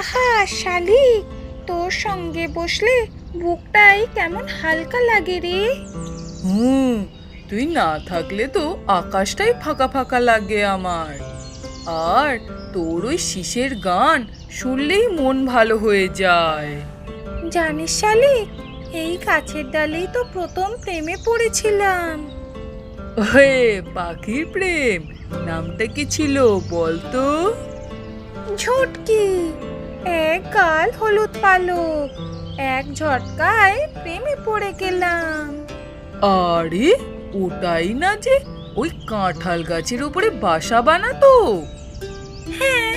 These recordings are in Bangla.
আকাশ শালিক তোর সঙ্গে বসলে বুকটাই কেমন হালকা লাগে রে। হুম তুই না থাকলে তো আকাশটাই ফাঁকা ফাঁকা লাগে আমার। আর তোর ওই শিশের গান শুনলেই মন ভালো হয়ে যায়। জানিস শালিক এই গাছের ডালেই তো প্রথম প্রেমে পড়েছিলাম। হে পাখির প্রেম নামটা কি ছিল বলতো? ঝটকি। এক গাল হলুদ পালক এক ঝটকায় প্রেমে পড়ে গেলাম। আরে ওটাই না যে ওই কাঁঠাল গাছের উপরে বাসা বানাতো। হ্যাঁ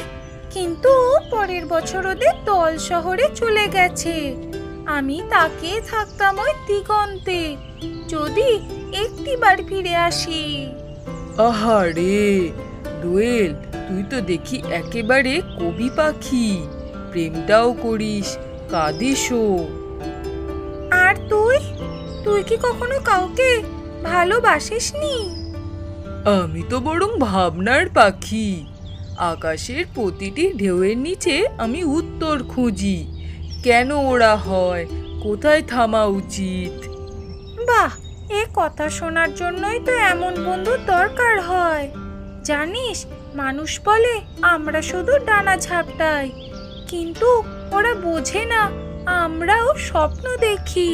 কিন্তু পরের বছর ওদের দল শহরে চলে গেছে। আমি তাকে থাকতাম ওই দিগন্তে যদি একটিবার ফিরে আসি। আহারে দোয়েল তুই তো দেখি একেবারে কবি পাখি। প্রেমটাও করিস কাঁদিসও আর তুই? তুই কি কখনো কাউকে ভালোবাসিসনি? আমি তো বরং ভাবনার পাখি। আকাশের প্রতিটি ঢেউয়ের নিচে আমি উত্তর খুঁজি। কেন ওরা হয়? কোথায় থামা উচিত? বাহ এ কথা শোনার জন্যই তো এমন বন্ধুর দরকার হয়। জানিস মানুষ বলে আমরা শুধু ডানা ঝাপটাই। কিন্তু ওরা বোঝে না আমরাও স্বপ্ন দেখি।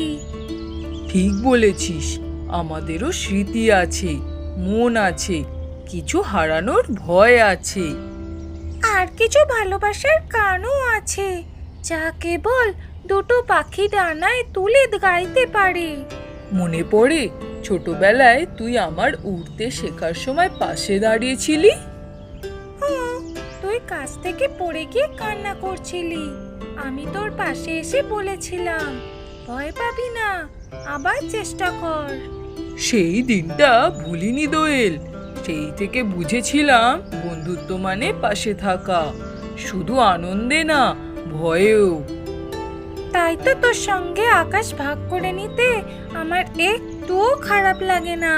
ঠিক বলেছিস আমাদেরও স্মৃতি আছে মন আছে কিছু হারানোর ভয় আছে। আর কিছু ভালোবাসার গানও আছে যা কেবল দুটো পাখি ডানায় তুলে গাইতে পারে। মনে পড়ে ছোটবেলায় তুই আমার উড়তে শেখার সময় পাশে দাঁড়িয়েছিলি? কাছ থেকে পড়ে গিয়ে কান্না করছিলি। আমি তোর পাশে এসে বলেছিলাম ভয় পাবি না আবার চেষ্টা কর। সেই দিনটা ভুলিনি দোয়েল। সেই থেকে বুঝেছিলাম বন্ধুত্ব মানে পাশে থাকা শুধু আনন্দে না ভয়েও। তাই তো তোর সঙ্গে আকাশ ভাগ করে নিতে আমার একটুও খারাপ লাগে না।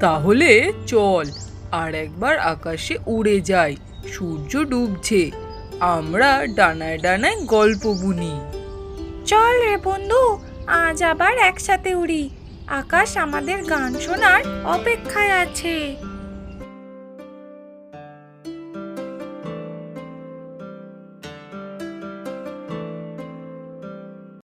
তাহলে চল আর একবার আকাশে উড়ে যাই। সূর্য ডুবছে। আমরা ডানায় ডানায় গল্প বুনি চল রে বন্ধু, আজ আবার একসাথে উড়ি। আকাশ আমাদের গান শোনার অপেক্ষায় আছে।